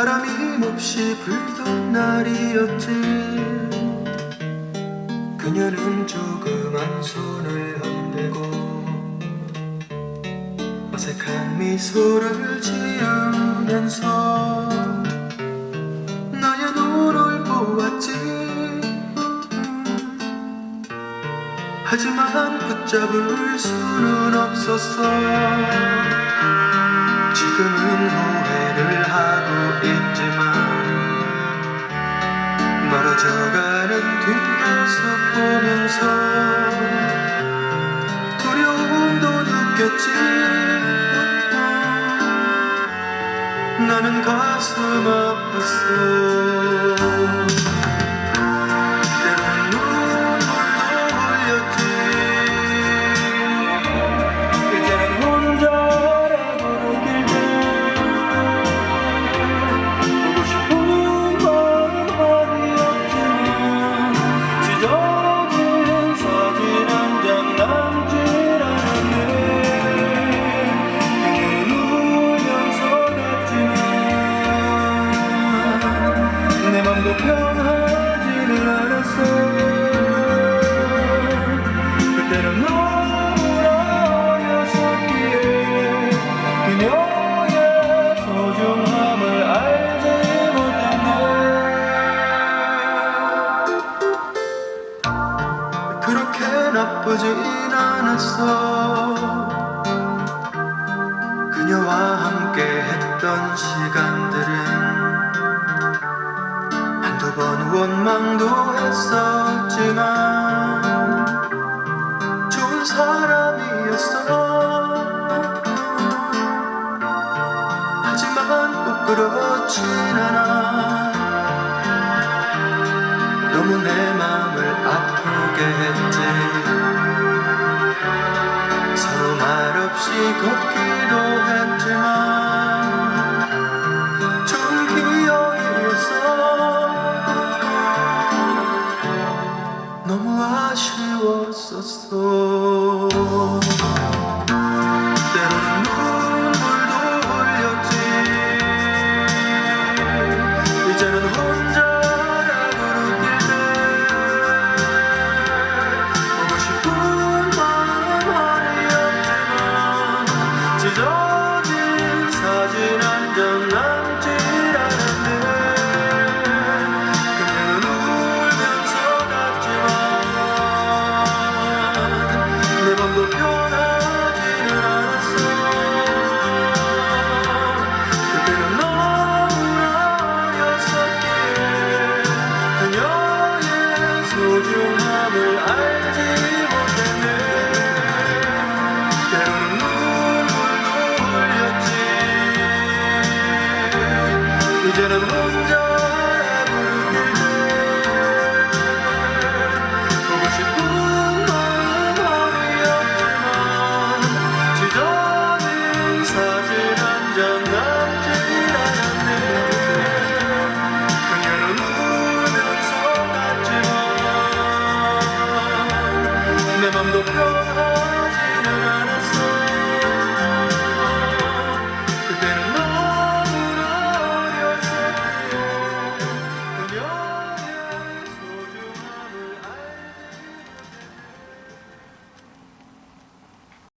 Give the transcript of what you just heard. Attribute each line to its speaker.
Speaker 1: 불같이 불던 날이었지. 그녀는 조그만 손을 흔들고 어색한 미소를 지으면서 나의 눈을 보았지. 하지만 붙잡을 수는 없었어. 지금은 후회 보면서 두려움도 느꼈지. 나는 가슴 아팠어 편하지는 않았어. 그때는 너무나 어렸었기에 그녀의 소중함을 알지 못했네. 그렇게 나쁘진 않았어. 그녀와 함께 했던 시간들은 원망도 했었지만 좋은 사람이었어. 하지만 꼭 그렇진 않아. 너무 내 맘을 아프게 했지. 서로 말없이 걷기도 했지만